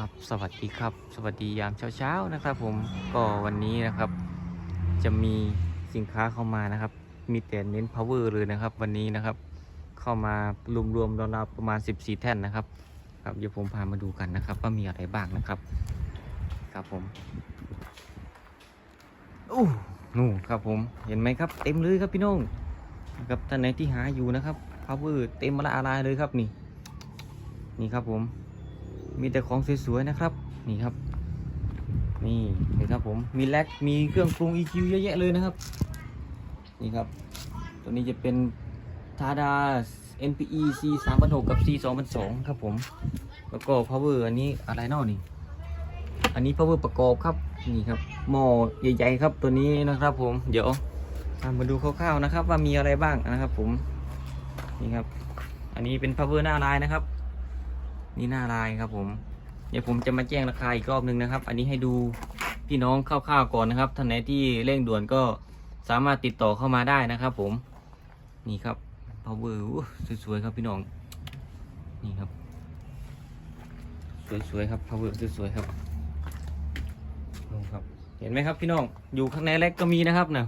ครับ สวัสดีครับ สวัสดียามเช้าๆนะครับ ผมก็วันนี้นะครับ จะมีสินค้าเข้ามานะครับ มีแต่เน้น power เลยนะครับ วันนี้นะครับ เข้ามารวมๆราวๆประมาณ 14 แท่นนะครับ ครับเดี๋ยวผมพามาดูกันนะครับ ว่ามีอะไรบ้างนะครับ ครับผมอู้นู่นครับผมเห็นไหมครับ เต็มเลยครับพี่น้องนะครับท่านไหนที่หาอยู่นะครับ power เต็มมาละอะไรเลยครับนี่ นี่ครับผม มีแต่ของสวยๆนะครับนี่ครับ นี่เห็นครับผมมีแล็กมีเครื่องปรุง EQ เยอะแยะเลยนะครับ นี่ครับ ตัวนี้จะเป็นทาดา NPE C 3 6 0กับ C 2 0 0ครับผม แล้วก็ power อันนี้อะไรนาะนี่ อันนี้ power ประกอบครับ นี่ครับ หม้อใหญ่ๆครับตัวนี้นะครับผม เดี๋ยวมมาดูคร่าวๆนะครับ ว่ามีอะไรบ้างนะครับผม นี่ครับ อันนี้เป็น power หน้าลายนะครับ นี่หน้าลายครับผม เดี๋ยวผมจะมาแจ้งราคาอีกรอบหนึ่งนะครับ อันนี้ให้ดูพี่น้องคร่าวๆก่อนนะครับท่านไหนที่เร่งด่วนก็สามารถติดต่อเข้ามาได้นะครับ ผม นี่ครับ power อู้สวยๆครับพี่น้อง นี่ครับ สวยๆครับ power สวยๆครับดูครับ เห็นไหมครับพี่น้อง อยู่ข้างในแรกก็มีนะครับนะ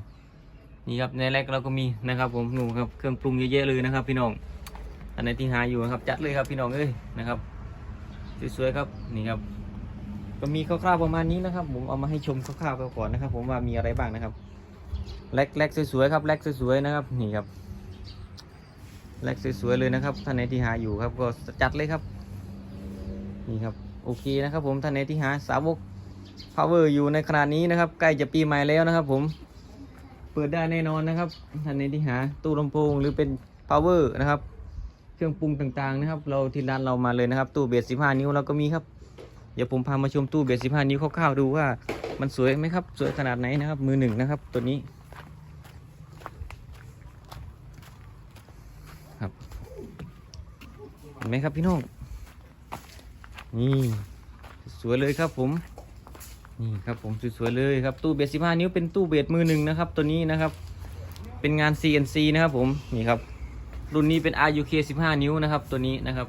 นี่ครับในแรกเราก็มีนะครับ ผมนู่นครับเครื่องปรุงเยอะๆเลยนะครับ พี่น้อง นไหนที่หาอยู่นะครับ จัดเลยครับพี่น้องเอ้ยนะครับสวยๆครับนี่ครับ ก็มีคร่าวๆประมาณนี้นะครับ ผมเอามาให้ชมคร่าวๆก่อนนะครับ ผมว่ามีอะไรบ้างนะครับแล็กแล็กสวยๆครับแล็กสวยๆนะครับนี่ครับแล็กสวยๆเลยนะครับท่านไหนที่หาอยู่ครับ ก็จัดเลยครับนี่ครับโอเคนะครับผมท่านไหนที่หาสาวก power อยู่ในขณะนี้นะครับ ใกล้จะปีใหม่แล้วนะครับ ผมเปิดได้แน่นอนนะครับท่านไหนที่หาตู้ลำโพงหรือเป็น power นะครับ รื่องปรุงต่างๆนะครับ เราที่ร้านเรามาเลยนะครับ ตู้เบส15นิ้วเราก็มีครับเดี๋ยวผมพามาชมตู้เบส15นิ้วคร่าวๆดูว่า มันสวยไหมครับ สวยขนาดไหนนะครับ มือหนึ่งนะครับ ตัวนี้ครับเห็นไหมครับพี่น้องนี่สวยเลยครับผมนี่ครับผมสวยๆเลยครับตู้เบส15นิ้วเป็นตู้เบสมือหนึ่งนะครับ ตัวนี้นะครับ เป็นงาน CNC นะครับผมนี่ครับ รุ่นนี้เป็น RUK 15 นิ้วนะครับ ตัวนี้นะครับ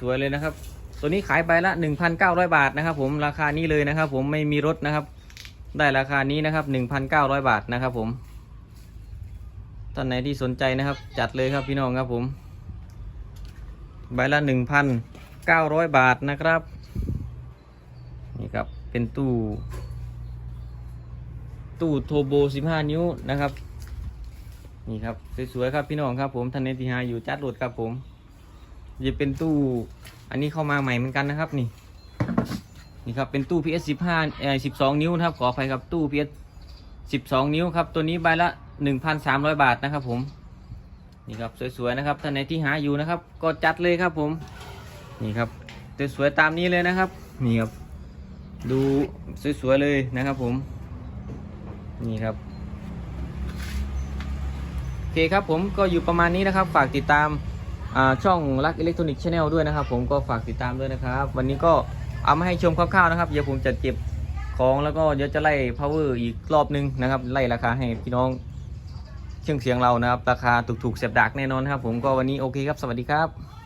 สวยๆเลยนะครับ ตัวนี้ขายไปละ 1,900 บาทนะครับ ผมราคานี้เลยนะครับ ผมไม่มีรถนะครับ ได้ราคานี้นะครับ 1,900 บาทนะครับผมท่านไหนที่สนใจนะครับ จัดเลยครับพี่น้องครับผม ใบละ 1,900 บาทนะครับนี่ครับเป็นตู้ ตู้โทโบ 15 นิ้วนะครับ นี่ครับสวยๆครับพี่น้องครับ ผมท่านเนติฮาอยู่จัดรถครับผมจะเป็นตู้ อันนี้เข้ามาใหม่เหมือนกันนะครับนี่ นี่ครับเป็นตู้ PS 15เอ่อ12 นิ้วนะครับขออภัยครับตู้ PS 12 นิ้วครับตัวนี้ใบละ 1,300 บาทนะครับ ผมนี่ครับสวยๆนะครับท่านไหนที่หาอยู่นะครับ ก็จัดเลยครับผม นี่ครับสวยๆตามนี้เลยนะครับนี่ครับดูสวยๆเลยนะครับผม นี่ครับ เคครับผมก็อยู่ประมาณนี้นะครับ ฝากติดตามช่องรักอิเล็กทรอนิกส์ชาแนลด้วยนะครับ ผมก็ฝากติดตามด้วยนะครับ วันนี้ก็เอามาให้ชมคร่าวๆนะครับ เดี๋ยวผมจะเก็บของแล้วก็เดี๋ยวจะไล่ power อีกรอบนึงนะครับ ไล่ราคาให้พี่น้องเครื่องเสียงเรานะครับ ราคาถูกๆเสียบดักแน่นอนครับ ผมก็วันนี้โอเคครับ สวัสดีครับ